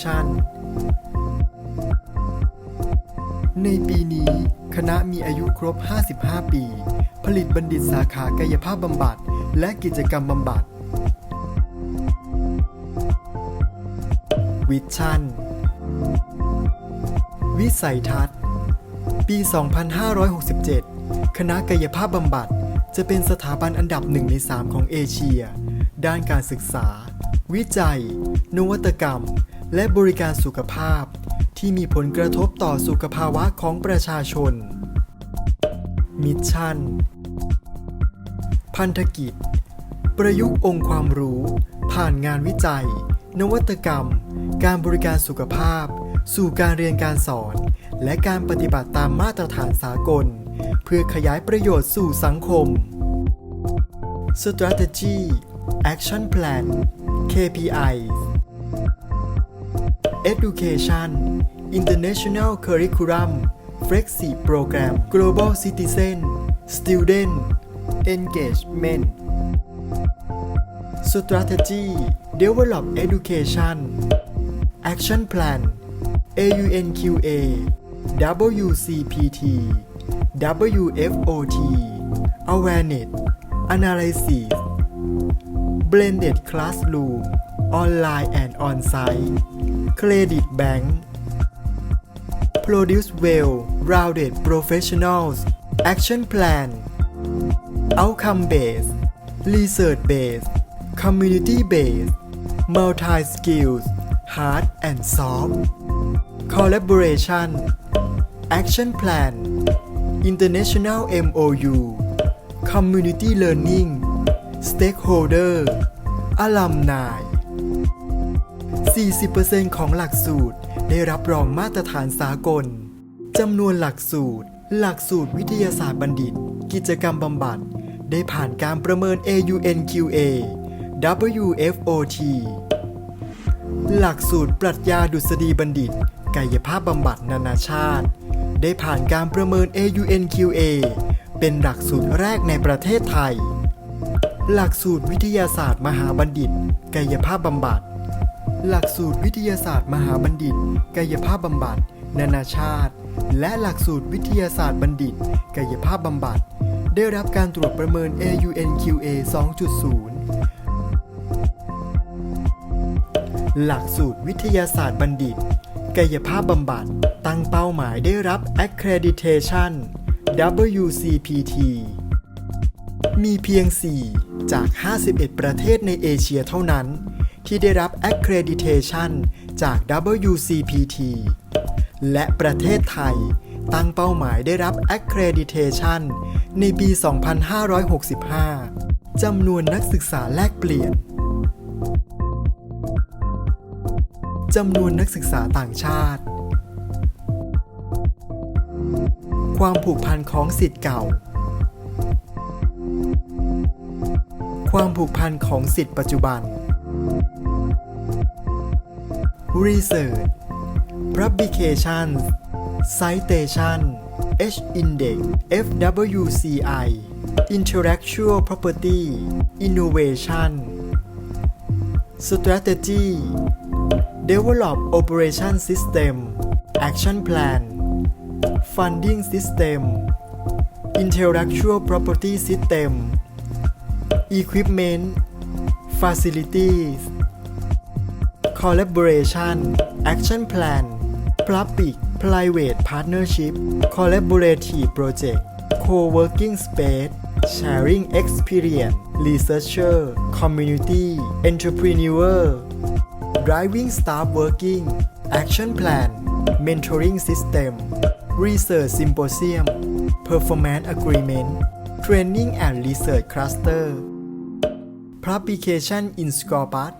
Production ในปีนี้คณะมีอายุครบ 55 ปี ผลิตบัณฑิตสาขากายภาพบำบัด และกิจกรรมบำบัด วิชั่น วิสัยทัศน์ ปี 2567 คณะกายภาพบำบัดจะเป็นสถาบันอันดับหนึ่งใน3ของเอเชีย ด้านการศึกษา วิจัย นวัตกรรม และบริการสุขภาพ ที่มีผลกระทบต่อสุขภาวะของประชาชน มิชชั่น พันธกิจ ประยุกต์องค์ความรู้ ผ่านงานวิจัย นวัตกรรม การบริการสุขภาพ สู่การเรียนการสอน และการปฏิบัติตามมาตรฐานสากล เพื่อขยายประโยชน์สู่สังคม Strategy Action Plan KPIs Education International Curriculum Flexi Program Global Citizen Student Engagement Strategy Develop Education Action Plan AUNQA WCPT WFOT Awareness Analysis Blended Classroom Online and On-Site Credit Bank Produce well-rounded professionals Action Plan Outcome Based Research Based Community Based Multi Skills Hard and Soft Collaboration Action Plan International MOU Community Learning Stakeholder Alumni 40%ของหลักสูตร ได้รับรองมาตรฐานสากล จำนวนหลักสูตร หลักสูตรวิทยาศาสตร์บัณฑิต กิจกรรมบำบัด ได้ผ่านการประเมิน AUNQA WFOT หลักสูตรปรัชญาดุษฎีบัณฑิต กายภาพบำบัดนานาชาติ ได้ผ่านการประเมิน AUNQA เป็นหลักสูตรแรกในประเทศไทย หลักสูตรวิทยาศาสตร์มหาบัณฑิต กายภาพบำบัด หลักสูตรวิทยาศาสตร์มหาบัณฑิต กายภาพบำบัด นานาชาติ และหลักสูตรวิทยาศาสตร์บัณฑิต กายภาพบำบัด ได้รับการตรวจประเมิน AUNQA 2.0 หลักสูตรวิทยาศาสตร์บัณฑิต กายภาพบำบัด ตั้งเป้าหมายได้รับ Accreditation WCPT มีเพียง 4 จาก 51 ประเทศในเอเชียเท่านั้น ที่ได้รับ Accreditation จาก WCPT และประเทศไทย ตั้งเป้าหมายได้รับ Accreditation ในปี 2565 จำนวนนักศึกษาแลกเปลี่ยน จำนวนนักศึกษาต่างชาติ ความผูกพันของสิทธิ์เก่า ความผูกพันของสิทธิ์ปัจจุบัน Research Publication Citation H-Index FWCI Intellectual Property Innovation Strategy Develop Operation System Action Plan Funding System Intellectual Property System Equipment Facilities Collaboration Action Plan Public Private Partnership Collaborative Project Co-working Space Sharing Experience Researcher Community Entrepreneur Driving Staff Working Action Plan Mentoring System Research Symposium Performance Agreement Training and Research Cluster Publication in Scopus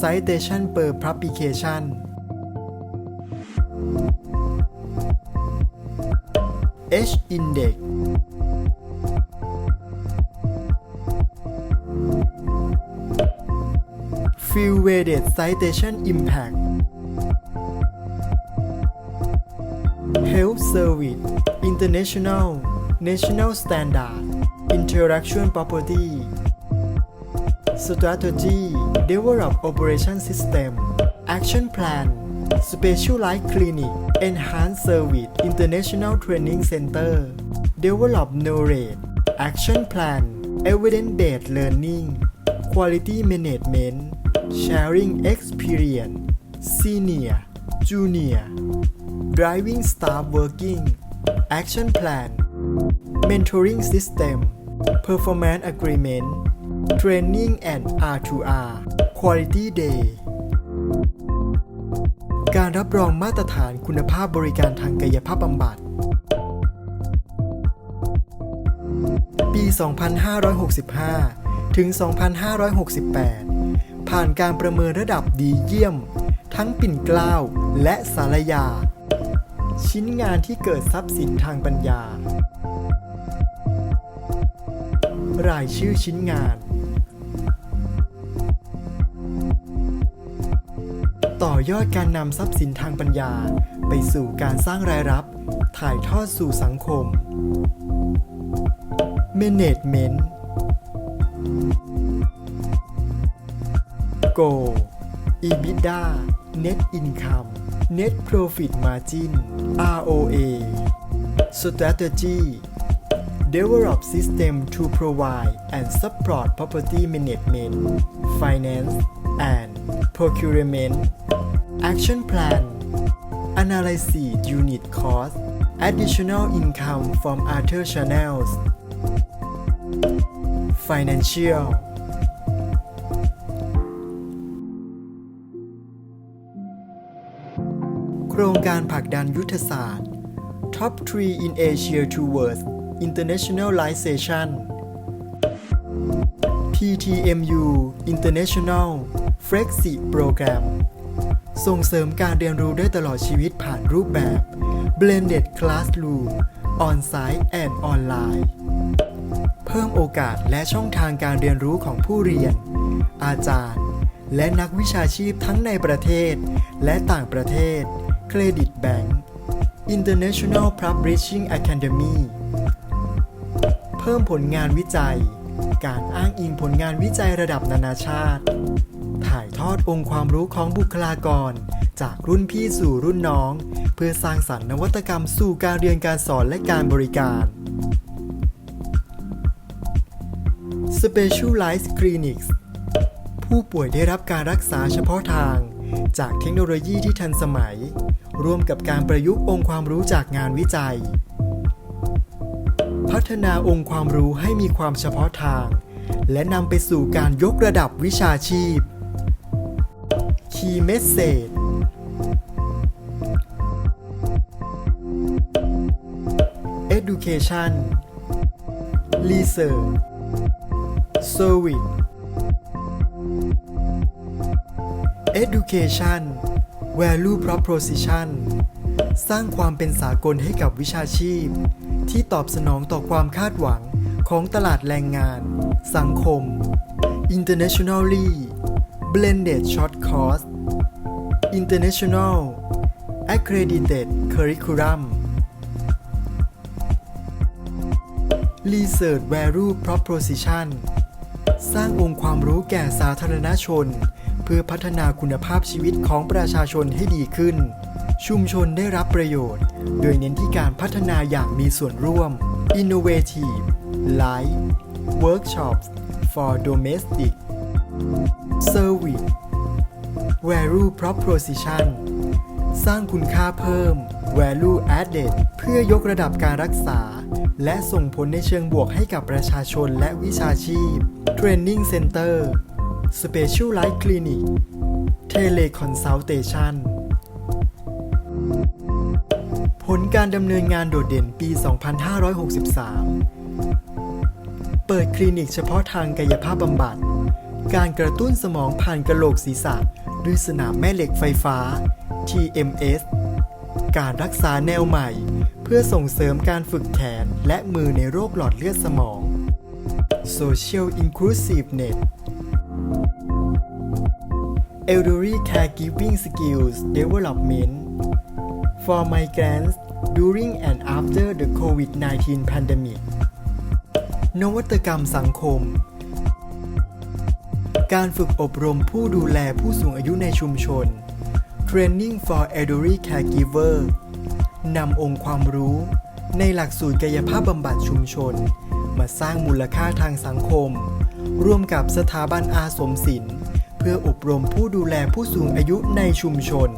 Citation per Publication H-Index Field Weighted Citation Impact Health Service International National Standard. Intellectual Property. Strategy develop operation system. Action plan. Specialized clinic. Enhance service. International training center. Develop knowledge. Action plan. Evidence based learning. Quality management. Sharing experience. Senior. Junior. Driving staff working. Action plan mentoring system performance agreement training and R2R quality day การรับรองมาตรฐานคุณภาพบริการทางกายภาพบำบัด ปี 2565 ถึง 2568 ผ่านการประเมินระดับดีเยี่ยม ทั้งปิ่นเกล้าและสารยา ชิ้นงานที่เกิดทรัพย์สินทางปัญญา รายชื่อชิ้นงาน ต่อยอดการนำทรัพย์สินทางปัญญา ไปสู่การสร้างรายรับ ถ่ายทอดสู่สังคม Management Go EBITDA Net Income Net Profit Margin ROA Strategy Develop system to provide and support property management, finance, and procurement. Action plan. Analyze unit cost. Additional income from other channels. Financial. โครงการผลักดันยุทธศาสตร์ Top 3 in Asia towards internationalization PTMU International Flexi Program ส่งเสริมการเรียนรู้ได้ตลอดชีวิตผ่านรูปแบบ Blended Classroom On-site and Online เพิ่มโอกาสและช่องทางการเรียนรู้ของผู้เรียน อาจารย์ และนักวิชาชีพทั้งในประเทศ และต่างประเทศ เครดิตแบงก์ International Publishing Academy เพิ่มผลงานวิจัย การอ้างอิงผลงานวิจัยระดับนานาชาติ ถ่ายทอดองค์ความรู้ของบุคลากร จากรุ่นพี่สู่รุ่นน้อง เพื่อสร้างสรรค์นวัตกรรมสู่การเรียนการสอนและการบริการ Specialized Clinics ผู้ป่วยได้รับการรักษาเฉพาะทาง จากเทคโนโลยีที่ทันสมัย ร่วมกับการประยุกต์องค์ความรู้จากงานวิจัย พัฒนาองค์ความรู้ให้มีความเฉพาะทาง และนำไปสู่การยกระดับวิชาชีพ Key Message Education Research Service Education Value Proposition สร้างความเป็นสากลให้กับวิชาชีพ ที่ตอบสนองต่อความคาดหวังของตลาดแรงงาน สังคม Internationally Blended Short Course International Accredited Curriculum Research Value Proposition สร้างองค์ความรู้แก่สาธารณชน เพื่อพัฒนาคุณภาพชีวิตของประชาชนให้ดีขึ้น ชุมชนได้รับประโยชน์ โดยเน้นที่การพัฒนาอย่างมีส่วนร่วม Innovative Life Workshops for Domestic Service Value Proposition สร้างคุณค่าเพิ่ม Value Added เพื่อยกระดับการรักษา และส่งผลในเชิงบวกให้กับประชาชนและวิชาชีพ Training Center Specialized Clinic Teleconsultation การดำเนินงานโดดเด่นปี 2563 เปิดคลินิกเฉพาะทางกายภาพบำบัด การกระตุ้นสมองผ่านกระโหลกศีรษะด้วยสนามแม่เหล็กไฟฟ้า TMS การรักษาแนวใหม่ เพื่อส่งเสริมการฝึกแขนและมือในโรคหลอดเลือดสมอง Social Inclusiveness Elderly Caregiving Skills Development for migrants during and after the COVID-19 pandemic นวัตกรรมสังคม การฝึกอบรมผู้ดูแลผู้สูงอายุในชุมชน Training for Elderly Caregiver นำองค์ความรู้ ในหลักสูตรกายภาพบำบัดชุมชน มาสร้างมูลค่าทางสังคม ร่วมกับสถาบันอาสมศิลป์ เพื่ออบรมผู้ดูแลผู้สูงอายุในชุมชน